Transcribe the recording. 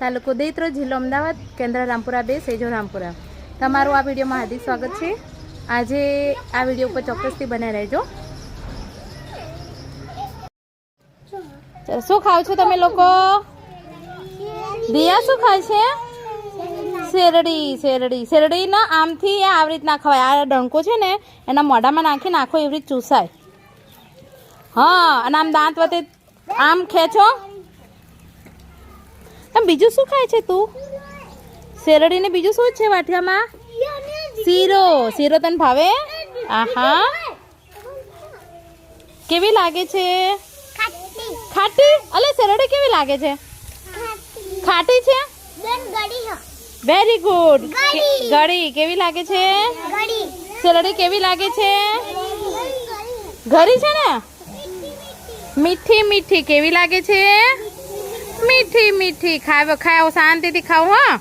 તાલુકો દૈત્રો જિલ્લો અમદાવાદ, કેન્દ્ર રામપુરા બે, સેજો રામપુરા. તમારું આ વિડીયોમાં હાર્દિક સ્વાગત છે. આજે આ વીડિયો ઉપર ચોક્કસથી બને રહેજો. શું ખાવ છો તમે લોકો? દિયા શું ખાય છે? શેરડી શેરડી. શેરડી ના આમથી આવી રીતના ખવાય. આ ડંકો છે ને, એના મોઢામાં નાખી નાખો એવી રીત ચૂસાય. હા, અને આમ દાંત વતે આમ ખેંચો. આમ બીજું શું ખાય છે તું? શેરડીને બીજું શું છે વાઠિયામાં શીરો. શીરો તને ભાવે? આહા. કેવી લાગે છે? ખાટી. અલે શેરડી કેવી લાગે છે? ખાટી છે? વેરી ગુડ ગળી. કેવી લાગે છે? શેરડી કેવી લાગે છે? ઘરી છે ને? મીઠી મીઠી. કેવી લાગે છે? મીઠી મીઠી ખાવ ખાવ શાંતિથી ખાવ હા.